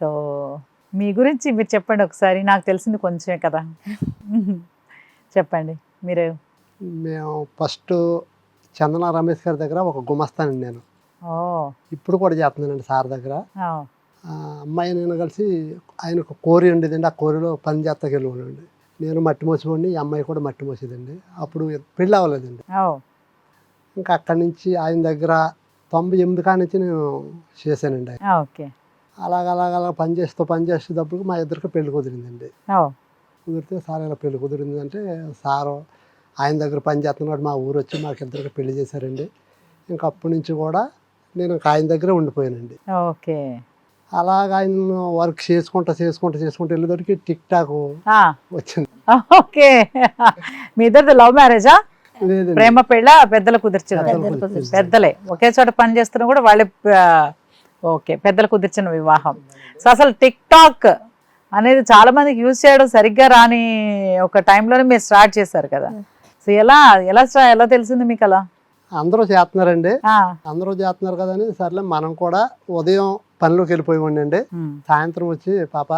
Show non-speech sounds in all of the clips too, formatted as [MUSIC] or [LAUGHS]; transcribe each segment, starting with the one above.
So మీ గురించి మీరు చెప్పండి ఒకసారి. నాకు తెలిసింది కొంచెమే కదా. చెప్పండి. మీరు మేము ఫస్ట్ చందన రమేష్ గారి దగ్గర ఒక గుమస్తానండి నేను ఇప్పుడు కూడా చేస్తున్నానండి సార్ దగ్గర. అమ్మాయి నేను కలిసి ఆయన ఒక కోరి ఉండేదండి. ఆ కోరిలో పని చేస్తాకి వెళ్ళిపోండి నేను మట్టి మోసిపోండి ఈ అమ్మాయి కూడా మట్టి మోసేదండి. అప్పుడు పెళ్ళి అవ్వలేదండి. ఇంకా అక్కడి నుంచి ఆయన దగ్గర తొంభై ఎనిమిది కాడి నుంచి నేను చేశానండి ఓకే. అలాగ అలాగ అలా పని చేస్తూ పని చేసేటప్పుడు మా ఇద్దరికి పెళ్ళి కుదిరిందండి. కుదిరితే సార్ ఇలా పెళ్ళి కుదిరింది అంటే సారు ఆయన దగ్గర పని చేస్తున్నాడు మా ఊరు వచ్చి మాకు ఇద్దరికి పెళ్ళి చేశారండి. ఇంకా అప్పటి నుంచి కూడా నేను ఆయన దగ్గరే ఉండిపోయానండి. ఓకే. అలాగ ఆయన వర్క్ చేసుకుంటా చేసుకుంటా చేసుకుంటా వెళ్ళేదరికి టిక్ టాక్ వచ్చింది. ఓకే. మీ ఇద్దరిది లవ్ మ్యారేజా? ప్రేమ పెళ్ళ పెద్దలు కుదిర్చిన పెద్దలు ఒకే చోట పని చేస్తున్నా కూడా వాళ్ళే ఓకే పెద్దలు కుదిర్చిన వివాహం. సో అసలు టిక్ టాక్ అనేది చాలా మందికి యూజ్ చేయడం సరిగ్గా రాని ఒక టైంలోనే మీరు స్టార్ట్ చేశారు కదా. సో ఎలా ఎలా ఎలా తెలిసింది మీకు అలా అందరూ చేస్తున్నారండి. అందరూ చేస్తున్నారు కదా అని సర్లే మనం కూడా ఉదయం పనిలోకి వెళ్ళిపోయి ఉండండి. సాయంత్రం వచ్చి పాప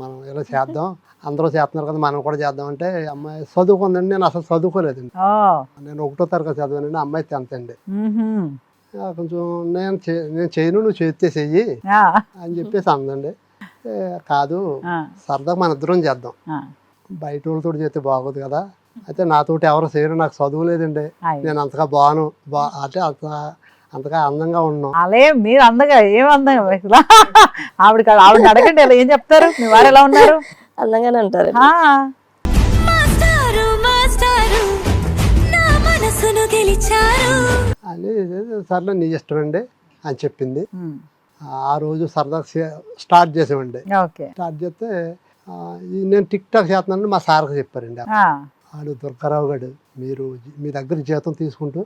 మనం ఇలా చేద్దాం. అందరూ చేస్తున్నారు కదా మనం కూడా చేద్దాం. అంటే అమ్మాయి చదువుకుందండి. నేను అసలు చదువుకోలేదండి. నేను ఒకటో తరగతి చదివానండి. అమ్మాయి టెన్త్ అండి. కొంచెం నేను చే- నేను చేయను నువ్వు చేస్తే చెయ్యి ఆ, అని చెప్పేసి అందండి కాదు ఆ, సరదాగా మన ఇద్దరం చేద్దాం. ఆ. బయట వాళ్ళతో చేస్తే బాగోదు కదా. అయితే నాతోటి ఎవరు చేయరు నాకు చదువు లేదండి. నేను అంతగా బాను బా అంటే అంత అంతగా అందంగా ఉన్నాను. అలే మీరు అందంగా ఏం అందంగా ఆవిడ ఆవిడ అడగండి ఇలా ఏం చెప్తారు? మీ వారు ఎలా ఉన్నారు? అందంగానే ఉంటారు. ఆ, మాస్టారు మాస్టారు నా మనసును గెలిచారు. అని సర్లే నీ ఇష్టం అండి అని చెప్పింది. ఆ రోజు సరదాగా చే- స్టార్ట్ చేసామండి. స్టార్ట్ చేస్తే నేను టిక్ టాక్ చేస్తున్నాను మా సార్కి చెప్పారండి. ఆడు దుర్గారావు గారు మీరు మీ దగ్గర జీతం తీసుకుంటూ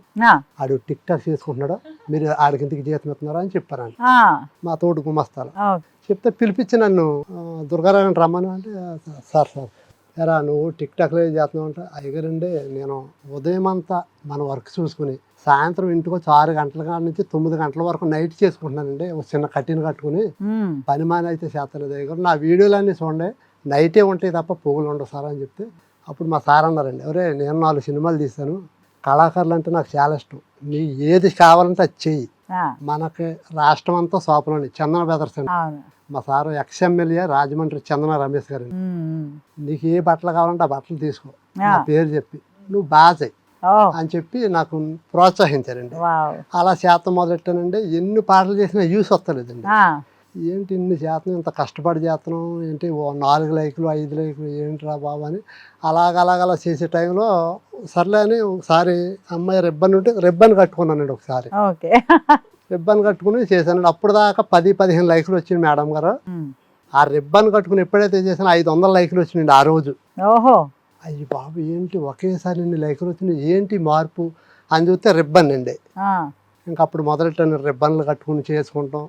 ఆడు టిక్ టాక్ చేసుకుంటున్నాడు? మీరు ఆడికి ఇంటికి జీతం ఇస్తున్నారా అని చెప్పారండి మా తోడు గుమస్తాలు చెప్తే పిలిపించి నన్ను దుర్గారావు రమ్మను అంటే సార్ సార్. ఎరా నువ్వు టిక్ టాక్లో చేస్తున్నావు అంటే అయ్యగారండి నేను ఉదయం అంతా మన వర్క్ చూసుకుని సాయంత్రం ఇంటికి వచ్చి ఆరు గంటల కాడ నుంచి తొమ్మిది గంటల వరకు నైట్ చేసుకుంటున్నానండి. ఒక చిన్న కట్టిన కట్టుకుని పని మాని అయితే చేస్తలేదు అయ్యగారు. నా వీడియోలన్నీ చూడండి నైటే ఉంటాయి తప్ప పొగులు ఉండవు సార్ అని చెప్తే అప్పుడు మా సార్ అన్నారండి ఒరే నేను నాలుగు సినిమాలు తీశాను కళాకారులు అంటే నాకు చాలా ఇష్టం నీ ఏది కావాలంటే అది చెయ్యి. మనకి రాష్ట్రం అంతా సోపలండి చందన బెదర్స్ అండి. మా sir ex MLA Rajahmundry Chandana Ramesh garu. నీకు ఏ బట్టలు కావాలంటే ఆ బట్టలు తీసుకో. నా పేరు చెప్పి. నువ్వు బాగా చెయ్యి. అని చెప్పి నాకు ప్రోత్సహించారండి. అలా చేత మొదలెట్టానండి. ఎన్ని పాటలు చేసినా యూస్ వస్తలేదండి. ఏంటి ఇన్ని చేతనం ఇంత కష్టపడి చేతనం ఏంటి ఓ నాలుగు లైకులు ఐదు లైకులు ఏంట్రా బాబు అని అలాగ అలాగ అలా చేసే టైంలో సర్లే అని ఒకసారి అమ్మాయి రిబ్బన్ ఉంటే రిబ్బన్ కట్టుకున్నానండి ఒకసారి. రిబ్బన్ కట్టుకుని చేశానండి అప్పుడు దాకా పది పదిహేను లైకులు వచ్చింది మేడం గారు. ఆ రిబ్బన్ కట్టుకుని ఎప్పుడైతే చేసానో ఐదు వందల లైకులు వచ్చినాయండి ఆ రోజు. ఓహో. అయ్యి బాబు ఏంటి ఒకేసారి ఇన్ని లైకులు వచ్చినాయి? ఏంటి మార్పు? అని చూస్తే రిబ్బన్ అండి. ఇంకా అప్పుడు మొదలెట్టాను రిబ్బన్లు కట్టుకుని చేసుకుంటాం.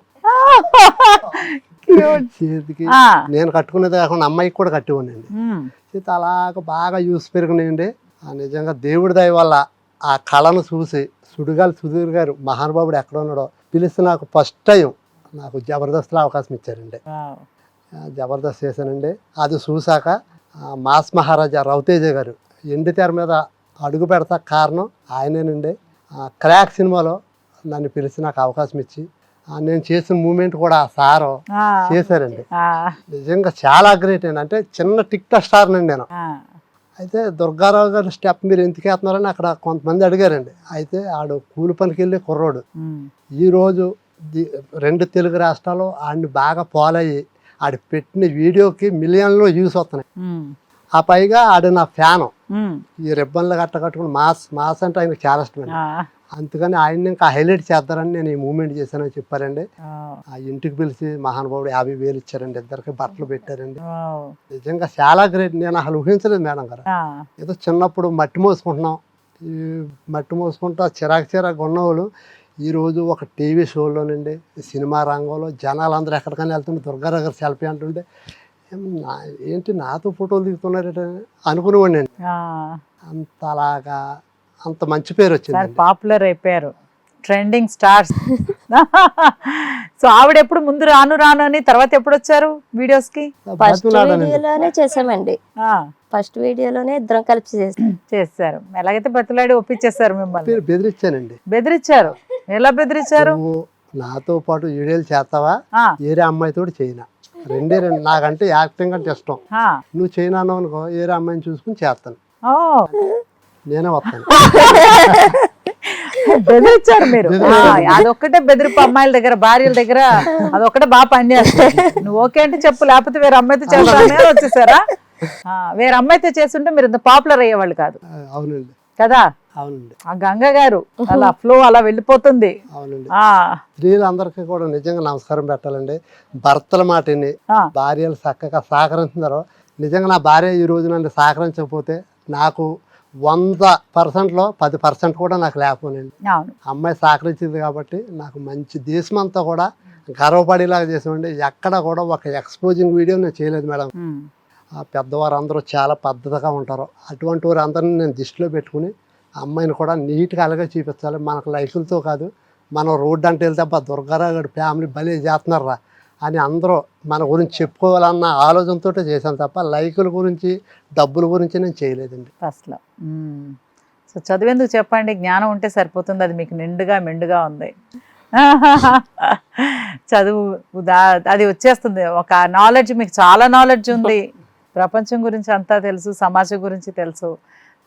చేతికి నేను కట్టుకునేది కాకుండా అమ్మాయికి కూడా కట్టివ్వండి ఉమ్, చేతి అలాగ బాగా యూస్ పెరిగినాయండి. ఆ నిజంగా దేవుడి దయ వల్ల ఆ కళను చూసి సుడిగాలి సుధీర్ గారు మహానుభావుడు ఎక్కడ ఉన్నాడో పిలిస్తే నాకు ఫస్ట్ టైం నాకు జబర్దస్త్లో అవకాశం ఇచ్చారండి. జబర్దస్త్ చేశానండి. అది చూశాక మాస్ మహారాజా రవితేజ గారు ఎండి తెర మీద అడుగు పెడతా కారణం ఆయనేనండి. ఆ, క్రాక్ సినిమాలో నన్ను పిలిచి నాకు అవకాశం ఇచ్చి నేను చేసిన మూమెంట్ కూడా ఆ సారు చేశారండి. నిజంగా చాలా గ్రేట్ అండి. అంటే చిన్న టిక్ టాక్ స్టార్ నండి నేను. అయితే దుర్గారావు గారు స్టెప్ మీరు ఎందుకు వేస్తున్నారని అక్కడ కొంతమంది అడిగారండి. అయితే ఆడు కూలి పనికి వెళ్ళి కుర్రోడు. ఈరోజు రెండు తెలుగు రాష్ట్రాలు ఆడిని బాగా ఫాలో అయ్యి ఆడు పెట్టిన వీడియోకి మిలియన్లో వ్యూస్ వస్తున్నాయి. ఆ పైగా ఆడు నా ఫ్యాను. ఈ రిబ్బన్లు గట్ట కట్టుకుని మాస్ మాస్ అంటే ఆయనకు చాలా ఇష్టం అండి. అందుకని ఆయన్ని ఇంకా హైలైట్ చేద్దారని నేను ఈ మూమెంట్ చేశానని చెప్పారండి. ఆ, ఇంటికి పిలిచి మహానుభావుడు యాభై వేలు ఇచ్చారండి. ఇద్దరికి బట్టలు పెట్టారండి. నిజంగా చాలా గ్రేట్. నేను అసలు ఊహించలేదు మేడం గారు. ఏదో చిన్నప్పుడు మట్టి మోసుకుంటున్నాం. ఈ మట్టి మోసుకుంటూ చిరాకు చిరాకు ఉన్నవాళ్ళు ఈరోజు ఒక టీవీ షోలోనండి సినిమా రంగంలో జనాలు అందరూ ఎక్కడికైనా వెళ్తుంటే దుర్గారావు గారు సెల్ఫీ అంటుంటే నా- ఏంటి నాతో ఫోటోలు దిగుతున్నారట? అనుకునేవాడిని. అంత అలాగా అంత మంచి పేరు సార్ వచ్చింది పాపులర్ అయిపోయారు. ట్రెండింగ్ స్టార్స్ [LAUGHS] సో ఆవిడ ఎప్పుడు ముందు రాను రాను అని తర్వాత ఎప్పుడు వచ్చారు వీడియోస్కి ఫస్ట్ వీడియోలోనే చేసామండి ఆ, ఫస్ట్ వీడియోలోనే ఇద్దరం కలిపి చేసాం [CLEARS THROAT] చేశారు. ఎలాగైతే బతులాడి ఒప్పించేస్తారు మిమ్మల్ని. బెదిరించానండి బెదిరించారు ఎలా బెదిరించారు నువ్వు నాతో పాటు వీడియోలు చేస్తావా? ఆ, ఏరే అమ్మాయితో చేయనా? రెండే రెండు నాకంటే యాక్టింగ్ అంటే ఇష్టం. ఆ. నువ్వు చేయనాను అనుకో ఏరే అమ్మాయిని చూసుకుని చేస్తాను. ఓ. నేనే వస్తాను. [LAUGHS] బెదిరించారు మీరు. అదొక్కటే బెదిరిపు. అమ్మాయిల దగ్గర భార్యల దగ్గర అదొక్కటే బాగా పనిచేస్తుంది. నువ్వు ఓకే అంటే చెప్పు లేకపోతే వేరే అమ్మాయితో చేస్తాను వచ్చేసారా? వేరే అమ్మాయితో చేస్తుంటే మీరు ఇంత పాపులర్ అయ్యేవాళ్ళు కాదు. అవునండి. కదా? అవునండి. ఆ గంగ గారు అలా ఫ్లో అలా వెళ్ళిపోతుంది. అవునండి. స్త్రీలందరికీ కూడా నిజంగా నమస్కారం పెట్టాలండి. భర్తల మాటని. భార్యలు చక్కగా సహకరిస్తున్నారు నిజంగా నా భార్య ఈ రోజు నన్ను సహకరించకపోతే నాకు వంద పర్సెంట్లో పది పర్సెంట్ కూడా నాకు లేకపోనండి అవును. అమ్మాయి సహకరించింది కాబట్టి నాకు మంచి దేశం అంతా కూడా గర్వపడేలాగా చేసామండి ఎక్కడ కూడా ఒక ఎక్స్పోజింగ్ వీడియో నేను చేయలేదు మేడం. పెద్దవారు అందరూ చాలా పద్ధతిగా ఉంటారు. అటువంటి వారు అందరిని నేను దృష్టిలో పెట్టుకుని అమ్మాయిని కూడా నీట్గా అలాగే చూపించాలి. మనకు లైఫ్లతో కాదు మనం రోడ్డు అంటే వెళ్తే అబ్బా దుర్గారావు గారి ఫ్యామిలీ బలి చేస్తున్నారా అని అందరూ మన గురించి చెప్పుకోవాలన్న ఆలోచనతో చేశాను తప్ప లైకుల గురించి డబ్బుల గురించి నేను చేయలేదండి. ఫస్ట్లో సో చదివేందుకు చెప్పండి జ్ఞానం ఉంటే సరిపోతుంది అది మీకు నిండుగా మెండుగా ఉంది. చదువు దా- అది వచ్చేస్తుంది. ఒక నాలెడ్జ్ మీకు చాలా నాలెడ్జ్ ఉంది. ప్రపంచం గురించి అంతా తెలుసు సమాజం గురించి తెలుసు.